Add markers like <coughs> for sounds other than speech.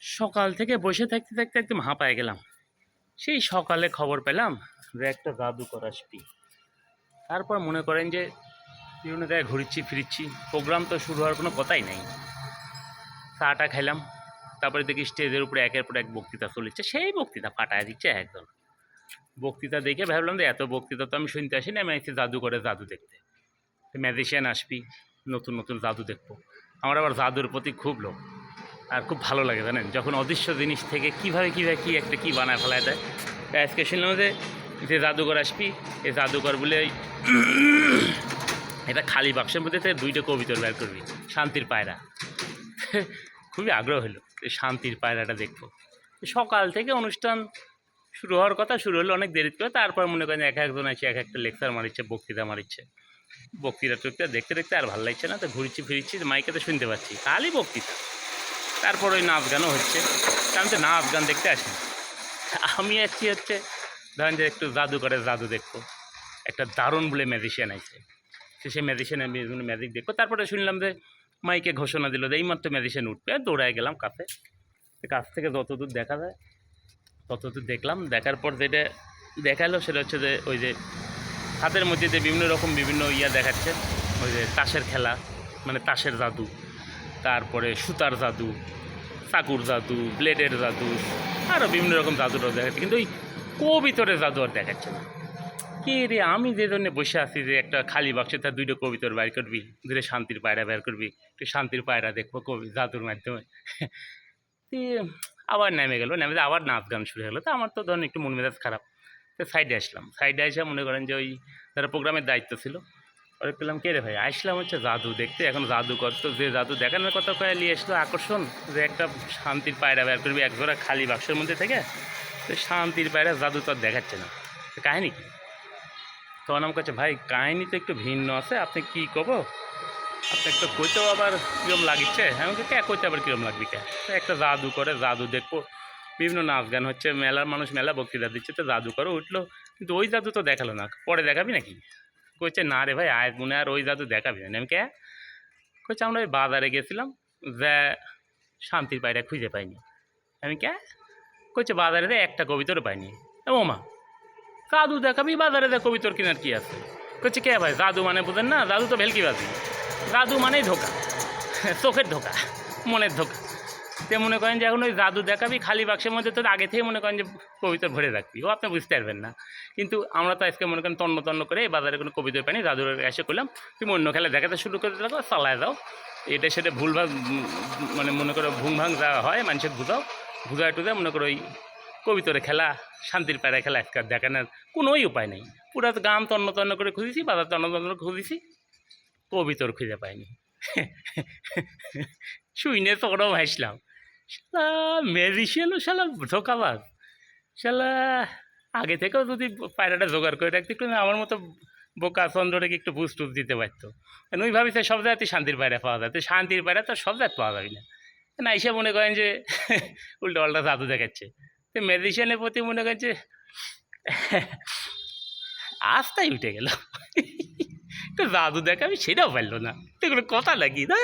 সকাল থেকে বসে থাকতে থাকতে একদম হাঁপায় গেলাম। সেই সকালে খবর পেলাম, যে একটা জাদুকর আসবি তারপর মনে করেন যে, বিভিন্ন জায়গায় ঘুরছি, ফিরছি প্রোগ্রাম তো শুরু হওয়ার কোনো কথাই নেই। চাটা খেলাম তারপরে দেখি স্টেজের উপরে একের পর এক বক্তৃতা চলেছে, সেই বক্তৃতা ফাটায় দিচ্ছে একদম বক্তৃতা দেখে ভাবলাম যে, এত বক্তৃতা তো আমি শুনতে আসিনি, আমি এসেছি জাদু করে জাদু দেখতে। ম্যাজিশিয়ান আসবি, নতুন নতুন জাদু দেখব। আমার আবার জাদুর প্রতি খুব লোক আর খুব ভালো লাগে, জানেন? যখন অদৃশ্য জিনিস থেকে কীভাবে কীভাবে কী একটা কী বানায় ফেলায় দেয়। আজকে শুনলাম যে যে জাদুঘর আসবি, এই জাদুঘর বলে <coughs> এটা খালি বাক্সের মধ্যে থেকে দুইটা কবিতর বের করবি, শান্তির পায়রা। <laughs> খুবই আগ্রহ হলো এই শান্তির পায়রাটা দেখব। সকাল থেকে অনুষ্ঠান শুরু হওয়ার কথা, শুরু হলো অনেক দেরি করে, তারপর মনে করেন এক একজন আছে এক একটা লেকচার মারিচ্ছে, বক্তৃতা মারিচ্ছে। বক্তৃতা টক্তৃতা দেখতে দেখতে আর ভালো লাগছে না, তো ঘুরছি ফিরছি, মাইকে তো শুনতে পাচ্ছি, খালি বক্তৃতা। তারপর ওই নাচ গানও হচ্ছে। আমি তো নাচ গান দেখতে আসি। আমি আসছি হচ্ছে, ধরেন যে একটু জাদু করে জাদু দেখব। একটা দারুণ বলে ম্যাজিশিয়ান আছে সে সেই ম্যাজিশিয়ান আমি ম্যাজিক দেখব। তারপরে শুনলাম যে মাইকে ঘোষণা দিল যে এইমাত্র ম্যাজিশিয়ান উঠবে। দৌড়ায় গেলাম কাছে। কাছ থেকে যতদূর দেখা যায়, ততদূর দেখলাম। দেখার পর যেটা দেখাল সেটা হচ্ছে যে ওই যে হাতের মধ্যে যে বিভিন্ন রকম বিভিন্ন ইয়া দেখাচ্ছে। ওই যে তাসের খেলা মানে তাসের জাদু। তারপরে সুতার জাদু, চাকুর জাদু, ব্লেডের জাদু আরও বিভিন্ন রকম জাদুটাও দেখাচ্ছে, কিন্তু ওই কবিতরের জাদু আর দেখাচ্ছে না। কে রে, আমি যে জন্য বসে আছি যে একটা খালি বাক্সে তার দুইটা কবিতর বাইর করবি দুটো শান্তির পায়রা বের করবি, একটু শান্তির পায়রা দেখব কবি জাদুর মাধ্যমে। আবার নেমে গেলো, নেমে আবার নাচ গান শুরু হলো তো আমার তো ধরুন একটু মন মেজাজ খারাপ। তো সাইডে আসলাম সাইডে এসে মনে করেন যে ওই যারা প্রোগ্রামের দায়িত্ব ছিল ওরা পেলাম কে রে ভাই? আসলাম হচ্ছে জাদু দেখতে। এখন জাদু করতো যে জাদু দেখানোর কথা কয়ে নিয়ে আসলো আকর্ষণ, যে একটা শান্তির পায়রা বের করবি, এক জোড়া খালি বাক্সের মধ্যে থেকে, তো শান্তির পায়রা জাদু তো দেখাচ্ছে না। তো কাহিনি কি? তখন আমার কাছে, ভাই, কাহিনি তো একটু ভিন্ন আছে, আপনি কি কব? আপনি একটা কইতেও আবার কীরকম লাগিচ্ছে? আমি কে কইতে আবার কীরম লাগবে কে? তো একটা জাদু করে, জাদু দেখব। বিভিন্ন নাচ গান হচ্ছে, মেলার মানুষ মেলা বক্তৃতা দিচ্ছে, তো জাদু করে, উঠল। কিন্তু ওই জাদু তো দেখাল না। পরে দেখাবি নাকি? কইছে, না রে ভাই, আয় মনে আর ওই জাদু দেখাবি না। আমি কে? কইছে, আমরা ওই বাজারে গেছিলাম, যে শান্তির পায়রা খুঁজে পাইনি। আমি কে? কইছে, বাজারে রে একটা কবিতর পাইনি। ও মা, জাদু দেখাবি? বাজারে দেখ কবিতর কিনার কি আছে? কইছে, কে ভাই, জাদু মানে বুঝেন না, জাদু তো ভেলকিবাজি জাদু মানেই ধোকা, চোখের ধোকা, মনের ধোকা। তে মনে করেন যে এখন ওই জাদু দেখাবি খালি বাক্সের মধ্যে তো আগে থেকে মনে করেন যে কবিতর ভরে রাখবি। ও আপনি বুঝতে পারবেন না। কিন্তু আমরা তো আজকে মনে করেন তন্ন তন্ন করে এই বাজারে কোনো কবিতর পাইনি। জাদুর এসে করলাম তুমি অন্য খেলা দেখাতে শুরু করে দিলাম চালায় যাও এটা সেটা ভুলভাল উম, মানে মনে করো ভুং ভাং যা হয় মানুষের বুঝাও। বুঝায় টুজায় মনে করো ওই কবিতরে খেলা শান্তির পায়রা খেলা আজকাল দেখানোর কোনোই উপায় নেই। পুরো গাম তন্ন তন্ন করে খুঁজেছি বাজার তন্ন তন্ন করে খুঁজেছি। কবিতর খুঁজে পাইনি। <laughs> শুইনে তোরাও হাসলাম। শালা ম্যাজিশিয়ানও শালা ধোকাবাজ। শালা, আগে থেকেও যদি পায়রাটা জোগাড় করে রাখতে একটু আমার মতো বোকা চন্দ্রটাকে একটু বুঝ টুস দিতে পারতো। কারণ ওই ভাবিছে সব জায়গাতে শান্তির পায়রা পাওয়া যায়। তো শান্তির পায়রা তো সব জায়গায় পাওয়া যাবে না। না, এসে মনে করেন যে, <laughs> উল্টো পাল্টা জাদু দেখাচ্ছে। তো ম্যাজিশিয়ানের প্রতি মনে করেন যে, <laughs> আস্তাই উঠে গেল। <laughs> তো জাদু দেখাবি, সেটাও পারল না। তো এগুলো কথা লাগি না